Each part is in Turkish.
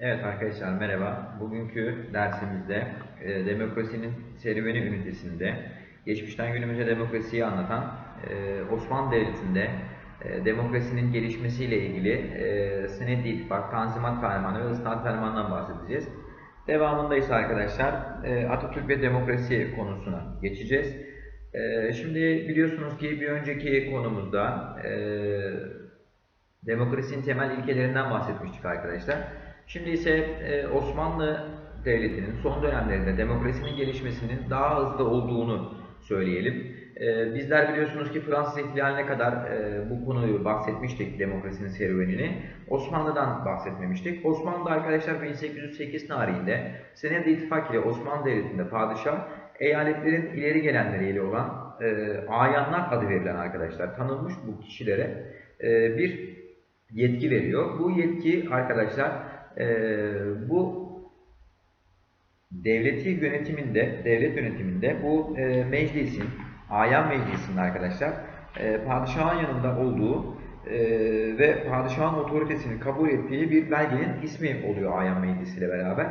Evet arkadaşlar merhaba. Bugünkü dersimizde e, demokrasinin serüveni ünitesinde geçmişten günümüze demokrasiyi anlatan e, Osmanlı Devleti'nde e, demokrasinin gelişmesiyle ilgili e, Senedi İttifak, Tanzimat Fermanı ve Islah Fermanı'ndan bahsedeceğiz. Devamında ise arkadaşlar e, Atatürk ve demokrasi konusuna geçeceğiz. E, şimdi biliyorsunuz ki bir önceki konumuzda e, demokrasinin temel ilkelerinden bahsetmiştik arkadaşlar. Şimdi ise e, Osmanlı Devleti'nin son dönemlerinde demokrasinin gelişmesinin daha hızlı olduğunu söyleyelim. E, bizler biliyorsunuz ki Fransız ihtilaline kadar e, bu konuyu bahsetmiştik demokrasinin serüvenini. Osmanlı'dan bahsetmemiştik. Osmanlı arkadaşlar 1808 tarihinde Senedi İttifak ile Osmanlı Devleti'nde padişah eyaletlerin ileri gelenleriyle olan e, ayanlar adı verilen arkadaşlar tanınmış bu kişilere e, bir yetki veriyor. Bu yetki arkadaşlar e, bu devleti yönetiminde, devlet yönetiminde bu e, meclisin, ayan meclisinin arkadaşlar e, padişahın yanında olduğu e, ve padişahın otoritesini kabul ettiği bir belgenin ismi oluyor ayan meclisiyle beraber.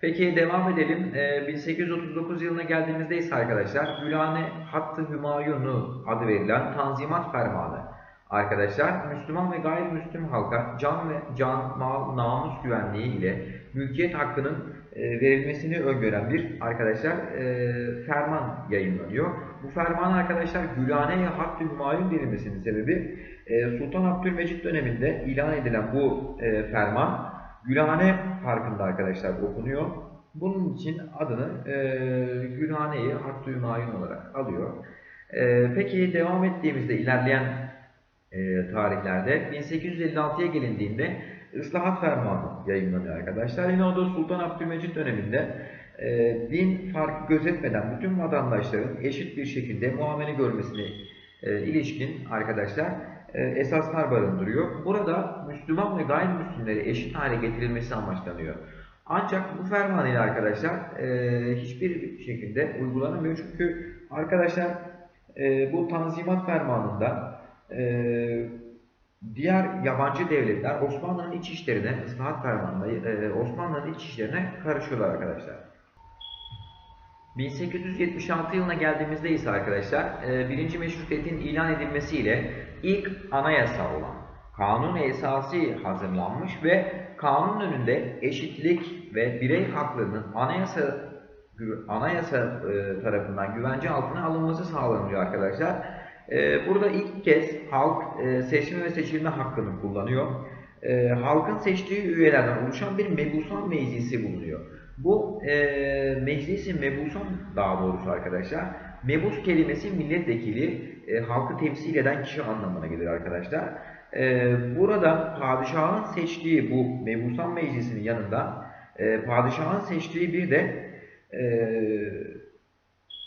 Peki devam edelim. E, 1839 yılına geldiğimizde ise arkadaşlar Gülhane Hattı Hümayunu adı verilen Tanzimat Fermanı Arkadaşlar Müslüman ve gayrimüslim halka can ve can, mal, namus güvenliği ile mülkiyet hakkının e, verilmesini öngören bir arkadaşlar e, ferman yayınlanıyor. Bu ferman arkadaşlar Gülhane-i Hakkı Hümayun verilmesinin sebebi e, Sultan Abdülmecit döneminde ilan edilen bu ferman Gülhane Parkı'nda arkadaşlar okunuyor. Bunun için adını Gülhane-i Hakkı Hümayun olarak alıyor. Peki devam ettiğimizde ilerleyen e, tarihlerde 1856'ya gelindiğinde ıslahat fermanı yayınlanıyor arkadaşlar. Yine o da Sultan Abdülmecit döneminde e, din farkı gözetmeden bütün vatandaşların eşit bir şekilde muamele görmesine e, ilişkin arkadaşlar e, esaslar barındırıyor. Burada Müslüman ve gayrimüslimleri eşit hale getirilmesi amaçlanıyor. Ancak bu ferman ile arkadaşlar e, hiçbir şekilde uygulanamıyor. Çünkü arkadaşlar e, bu Tanzimat Fermanı'nda ee, diğer yabancı devletler Osmanlı'nın iç işlerine, ıslahat fermanında e, Osmanlı'nın iç işlerine karışıyorlar arkadaşlar. 1876 yılına geldiğimizde ise arkadaşlar e, birinci meşrutiyetin ilan edilmesiyle ilk anayasa olan kanun esası hazırlanmış ve kanun önünde eşitlik ve birey haklarının anayasa anayasa e, tarafından güvence altına alınması sağlanıyor arkadaşlar. Ee, burada ilk kez halk e, seçme ve seçilme hakkını kullanıyor. Ee, halkın seçtiği üyelerden oluşan bir mebusan meclisi bulunuyor. Bu e, meclisi mebusan daha doğrusu arkadaşlar. Mebus kelimesi milletvekili, e, halkı temsil eden kişi anlamına gelir arkadaşlar. burada padişahın seçtiği bu mebusan meclisinin yanında padişahın seçtiği bir de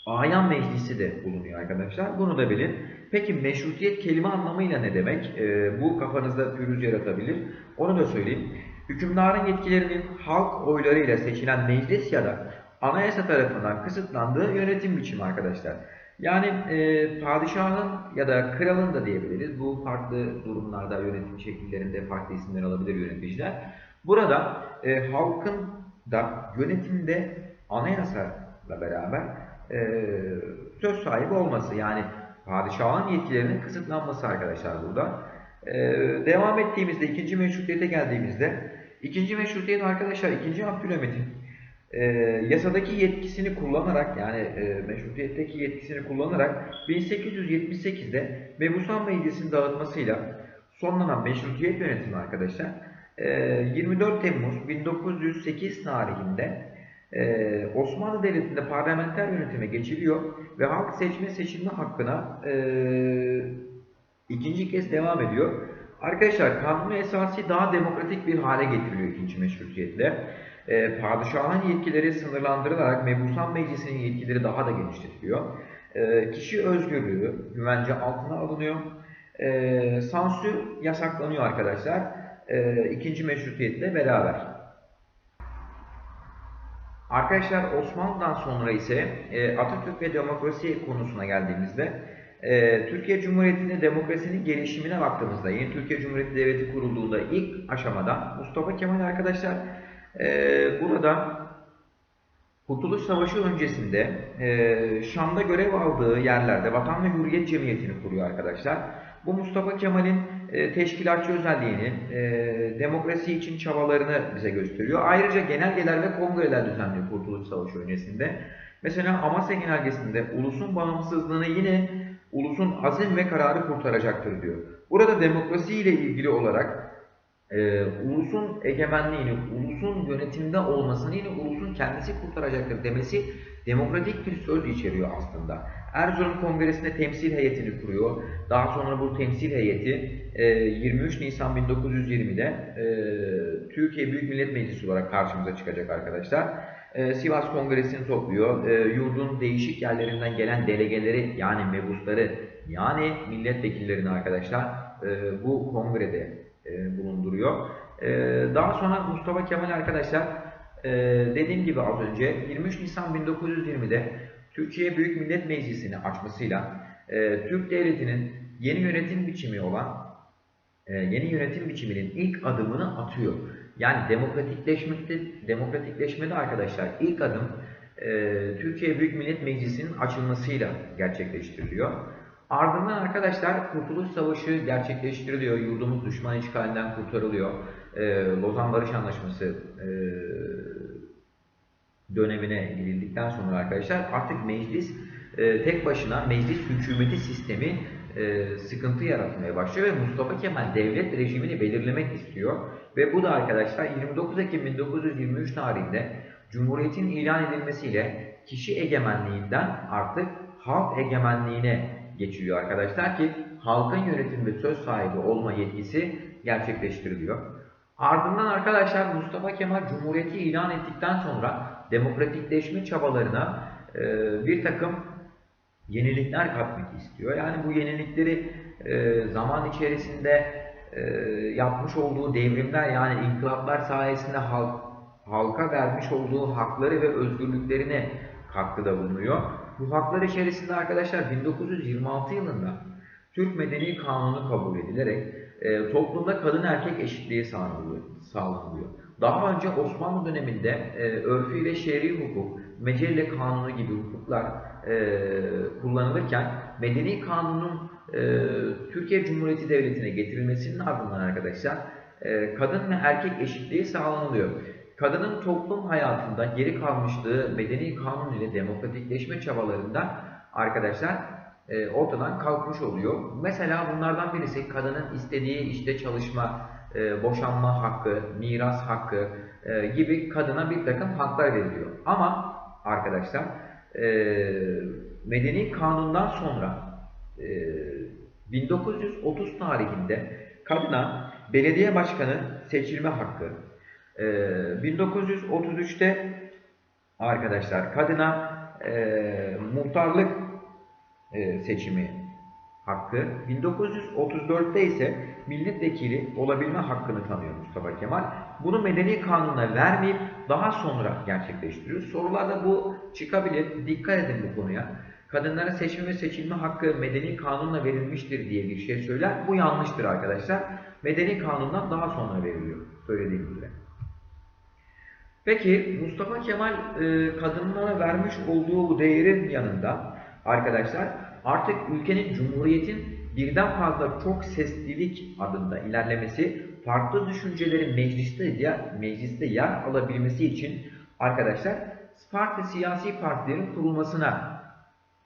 Ayan meclisi de bulunuyor arkadaşlar. Bunu da bilin. Peki meşrutiyet kelime anlamıyla ne demek? E, bu kafanızda pürüz yaratabilir. Onu da söyleyeyim. Hükümdarın yetkilerinin halk oylarıyla seçilen meclis ya da anayasa tarafından kısıtlandığı yönetim biçimi arkadaşlar. Yani e, padişahın ya da kralın da diyebiliriz. Bu farklı durumlarda yönetim şekillerinde farklı isimler alabilir yöneticiler. Burada e, halkın da yönetimde anayasayla beraber e, söz sahibi olması yani padişahın yetkilerinin kısıtlanması arkadaşlar burada. E, devam ettiğimizde ikinci meşrutiyete geldiğimizde ikinci meşrutiyet arkadaşlar ikinci Abdülhamit'in e, yasadaki yetkisini kullanarak yani e, meşrutiyetteki yetkisini kullanarak 1878'de Mebusan Meclisi'nin dağıtmasıyla sonlanan meşrutiyet yönetimi arkadaşlar e, 24 Temmuz 1908 tarihinde ee, Osmanlı Devleti'nde parlamenter yönetime geçiliyor ve halk seçme seçilme hakkına e, ikinci kez devam ediyor. Arkadaşlar kanunu esası daha demokratik bir hale getiriliyor ikinci meşrutiyetle. E, padişahın yetkileri sınırlandırılarak Mebusan Meclisi'nin yetkileri daha da genişletiliyor. E, kişi özgürlüğü güvence altına alınıyor. E, sansür yasaklanıyor arkadaşlar. E, ikinci meşrutiyetle beraber. Arkadaşlar Osmanlı'dan sonra ise e, Atatürk ve demokrasi konusuna geldiğimizde e, Türkiye Cumhuriyeti'nde demokrasinin gelişimine baktığımızda yeni Türkiye Cumhuriyeti Devleti kurulduğunda ilk aşamada Mustafa Kemal arkadaşlar Ee, burada Kurtuluş Savaşı öncesinde e, Şam'da görev aldığı yerlerde Vatan ve Hürriyet Cemiyeti'ni kuruyor arkadaşlar. Bu Mustafa Kemal'in e, teşkilatçı özelliğini, e, demokrasi için çabalarını bize gösteriyor. Ayrıca genelgeler ve kongreler düzenliyor Kurtuluş Savaşı öncesinde. Mesela Amasya Genelgesi'nde ulusun bağımsızlığını yine ulusun azim ve kararı kurtaracaktır diyor. Burada demokrasi ile ilgili olarak e, ulusun egemenliğini, ulusun yönetimde olmasını yine ulusun kendisi kurtaracaktır demesi demokratik bir söz içeriyor aslında. Erzurum Kongresi'nde temsil heyetini kuruyor. Daha sonra bu temsil heyeti e, 23 Nisan 1920'de e, Türkiye Büyük Millet Meclisi olarak karşımıza çıkacak arkadaşlar. E, Sivas Kongresi'ni topluyor. E, yurdun değişik yerlerinden gelen delegeleri yani mebusları yani milletvekillerini arkadaşlar e, bu kongrede e, bulunduruyor. E, daha sonra Mustafa Kemal arkadaşlar e, dediğim gibi az önce 23 Nisan 1920'de Türkiye Büyük Millet Meclisi'ni açmasıyla e, Türk Devleti'nin yeni yönetim biçimi olan e, yeni yönetim biçiminin ilk adımını atıyor. Yani demokratikleşmede, demokratikleşmede arkadaşlar ilk adım e, Türkiye Büyük Millet Meclisi'nin açılmasıyla gerçekleştiriliyor. Ardından arkadaşlar Kurtuluş Savaşı gerçekleştiriliyor. Yurdumuz düşman işgalinden kurtarılıyor. E, Lozan Barış Anlaşması e, dönemine gidildikten sonra arkadaşlar artık meclis e, tek başına meclis hükümeti sistemi e, sıkıntı yaratmaya başlıyor ve Mustafa Kemal devlet rejimini belirlemek istiyor. Ve bu da arkadaşlar 29 Ekim 1923 tarihinde Cumhuriyet'in ilan edilmesiyle kişi egemenliğinden artık halk egemenliğine geçiliyor arkadaşlar ki halkın yönetim ve söz sahibi olma yetkisi gerçekleştiriliyor. Ardından arkadaşlar Mustafa Kemal Cumhuriyeti ilan ettikten sonra demokratikleşme çabalarına e, bir takım yenilikler katmak istiyor. Yani bu yenilikleri e, zaman içerisinde e, yapmış olduğu devrimler yani inkılaplar sayesinde halk, halka vermiş olduğu hakları ve özgürlüklerine katkıda bulunuyor. Bu haklar içerisinde arkadaşlar 1926 yılında Türk Medeni Kanunu kabul edilerek e, toplumda kadın erkek eşitliği sağlanıyor. Daha önce Osmanlı döneminde e, örfü ve şer'i hukuk, mecelle kanunu gibi hukuklar e, kullanılırken Medeni Kanun'un e, Türkiye Cumhuriyeti Devleti'ne getirilmesinin ardından arkadaşlar e, kadın ve erkek eşitliği sağlanılıyor. Kadının toplum hayatında geri kalmışlığı medeni kanun ile demokratikleşme çabalarında arkadaşlar e, ortadan kalkmış oluyor. Mesela bunlardan birisi kadının istediği işte çalışma, e, boşanma hakkı, miras hakkı e, gibi kadına bir takım haklar veriliyor. Ama arkadaşlar e, medeni kanundan sonra e, 1930 tarihinde kadına belediye başkanı seçilme hakkı, e, 1933'te arkadaşlar kadına e, muhtarlık e, seçimi hakkı. 1934'te ise milletvekili olabilme hakkını tanıyor Mustafa Kemal. Bunu medeni kanuna vermeyip daha sonra gerçekleştiriyor. Sorularda bu çıkabilir. Dikkat edin bu konuya. Kadınlara seçme ve seçilme hakkı medeni kanunla verilmiştir diye bir şey söyler. Bu yanlıştır arkadaşlar. Medeni kanundan daha sonra veriliyor. Söylediğim gibi. Peki Mustafa Kemal e, kadınlara vermiş olduğu bu değerin yanında arkadaşlar artık ülkenin cumhuriyetin birden fazla çok seslilik adında ilerlemesi farklı düşüncelerin mecliste yer, mecliste yer alabilmesi için arkadaşlar farklı siyasi partilerin kurulmasına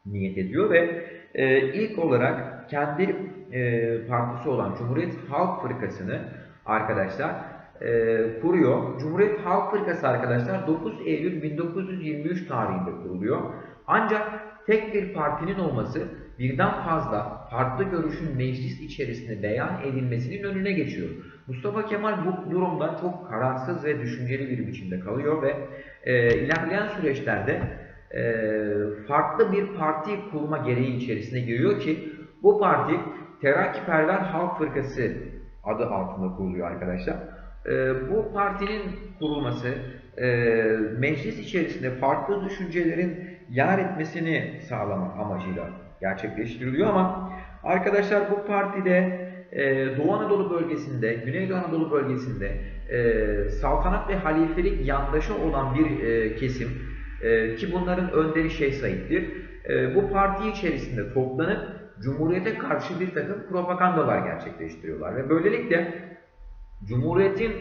niyet ediyor ve e, ilk olarak kendi e, partisi olan Cumhuriyet Halk Fırkası'nı arkadaşlar e, kuruyor. Cumhuriyet Halk Fırkası arkadaşlar 9 Eylül 1923 tarihinde kuruluyor. Ancak tek bir partinin olması birden fazla farklı görüşün meclis içerisinde beyan edilmesinin önüne geçiyor. Mustafa Kemal bu durumda çok kararsız ve düşünceli bir biçimde kalıyor ve e, ilerleyen süreçlerde e, farklı bir parti kurma gereği içerisine giriyor ki bu parti Terakkiperver Halk Fırkası adı altında kuruluyor arkadaşlar. E, bu partinin kurulması e, meclis içerisinde farklı düşüncelerin yer etmesini sağlamak amacıyla gerçekleştiriliyor ama arkadaşlar bu partide e, Doğu Anadolu bölgesinde, Güneydoğu Anadolu bölgesinde e, saltanat ve halifelik yandaşı olan bir e, kesim e, ki bunların önderi Şeyh Said'dir. Bu parti içerisinde toplanıp Cumhuriyete karşı bir takım propagandalar gerçekleştiriyorlar ve böylelikle Cumhuriyetin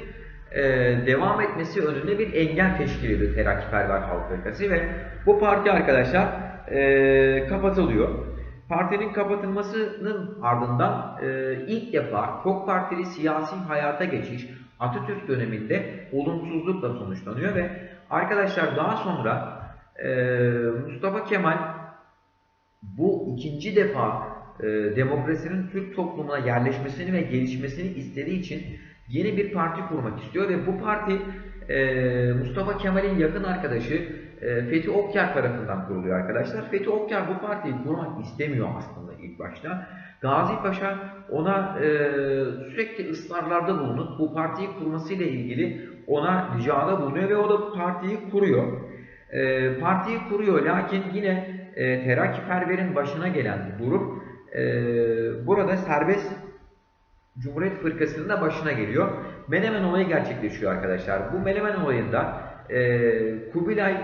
e, devam etmesi önünde bir engel teşkil ediyor Terakkiperver Halk Fırkası ve bu parti arkadaşlar e, kapatılıyor. Partinin kapatılmasının ardından e, ilk defa çok partili siyasi hayata geçiş Atatürk döneminde olumsuzlukla sonuçlanıyor ve arkadaşlar daha sonra e, Mustafa Kemal bu ikinci defa e, demokrasinin Türk toplumuna yerleşmesini ve gelişmesini istediği için yeni bir parti kurmak istiyor ve bu parti e, Mustafa Kemal'in yakın arkadaşı e, Fethi Okyar tarafından kuruluyor arkadaşlar. Fethi Okyar bu partiyi kurmak istemiyor aslında ilk başta. Gazi Paşa ona e, sürekli ısrarlarda bulunup bu partiyi kurmasıyla ilgili ona ricada bulunuyor ve o da partiyi kuruyor. E, partiyi kuruyor lakin yine e, terakkiperverin başına gelen durum e, burada serbest Cumhuriyet Fırkası'nın da başına geliyor. Menemen olayı gerçekleşiyor arkadaşlar. Bu Menemen olayında e, Kubilay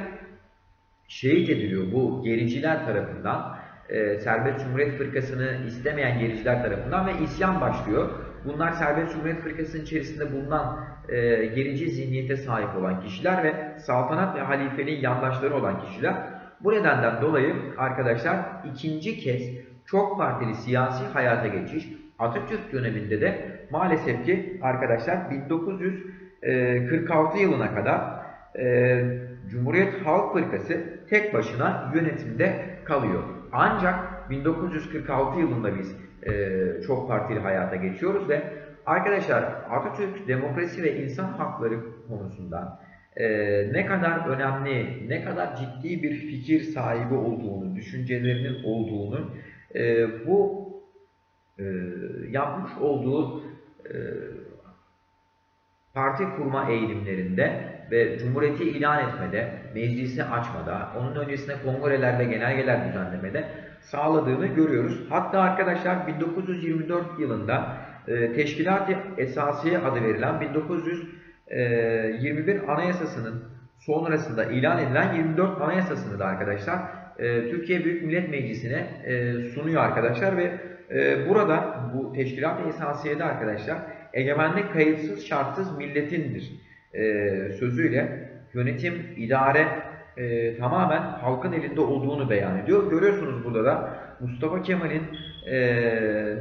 şehit ediliyor bu gericiler tarafından. E, Serbest Cumhuriyet Fırkası'nı istemeyen gericiler tarafından ve isyan başlıyor. Bunlar Serbest Cumhuriyet Fırkası'nın içerisinde bulunan e, gerici zihniyete sahip olan kişiler ve saltanat ve halifeliğin yandaşları olan kişiler. Bu nedenden dolayı arkadaşlar ikinci kez çok partili siyasi hayata geçiş Atatürk döneminde de maalesef ki arkadaşlar 1946 yılına kadar e, Cumhuriyet Halk Fırkası tek başına yönetimde kalıyor. Ancak 1946 yılında biz e, çok partili hayata geçiyoruz ve arkadaşlar Atatürk demokrasi ve insan hakları konusunda e, ne kadar önemli, ne kadar ciddi bir fikir sahibi olduğunu, düşüncelerinin olduğunu e, bu e, yapmış olduğu e, parti kurma eğilimlerinde ve Cumhuriyeti ilan etmede, meclisi açmada, onun öncesinde kongreler ve genelgeler düzenlemede sağladığını görüyoruz. Hatta arkadaşlar 1924 yılında e, Teşkilat-ı Esasiye adı verilen 1921 Anayasası'nın sonrasında ilan edilen 24 Anayasası'nı da arkadaşlar e, Türkiye Büyük Millet Meclisi'ne e, sunuyor arkadaşlar ve e, burada bu Teşkilat-ı Esasiye'de arkadaşlar egemenlik kayıtsız şartsız milletindir e, sözüyle yönetim, idare e, tamamen halkın elinde olduğunu beyan ediyor. Görüyorsunuz burada da Mustafa Kemal'in e,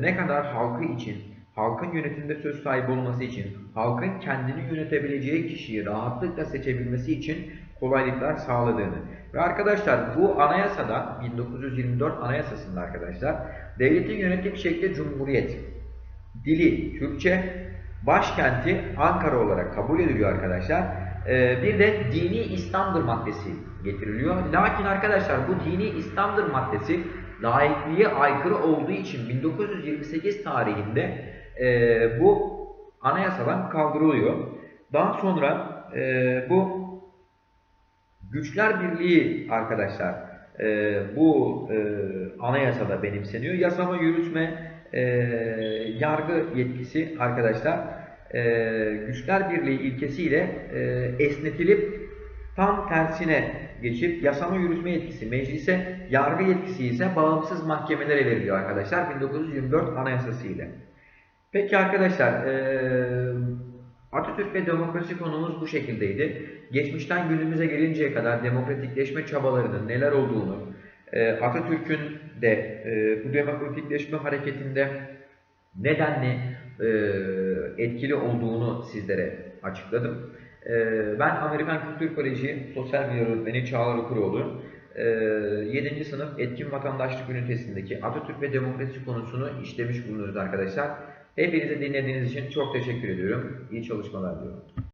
ne kadar halkı için, halkın yönetimde söz sahibi olması için, halkın kendini yönetebileceği kişiyi rahatlıkla seçebilmesi için kolaylıklar sağladığını. Ve arkadaşlar bu anayasada 1924 anayasasında arkadaşlar devletin yönetim şekli cumhuriyet, dili Türkçe, başkenti Ankara olarak kabul ediliyor arkadaşlar. Ee, bir de dini İslam'dır maddesi getiriliyor. Lakin arkadaşlar bu dini İslam'dır maddesi laikliğe aykırı olduğu için 1928 tarihinde e, bu anayasadan kaldırılıyor. Daha sonra e, bu Güçler Birliği arkadaşlar e, bu e, anayasada benimseniyor. Yasama, yürütme, e, yargı yetkisi arkadaşlar e, Güçler Birliği ilkesiyle e, esnetilip tam tersine geçip yasama yürütme yetkisi meclise, yargı yetkisi ise bağımsız mahkemelere veriliyor arkadaşlar 1924 anayasası ile. Peki arkadaşlar e, Atatürk ve demokrasi konumuz bu şekildeydi. Geçmişten günümüze gelinceye kadar demokratikleşme çabalarının neler olduğunu, e, Atatürk'ün de e, bu demokratikleşme hareketinde nedenli e, etkili olduğunu sizlere açıkladım. Ben Amerikan Kültür Koleji Sosyal Bilgiler Öğretmeni Çağlar Okuroğlu. E, 7. sınıf etkin vatandaşlık ünitesindeki Atatürk ve demokrasi konusunu işlemiş bulunuyoruz arkadaşlar. Hepinize dinlediğiniz için çok teşekkür ediyorum. İyi çalışmalar diliyorum.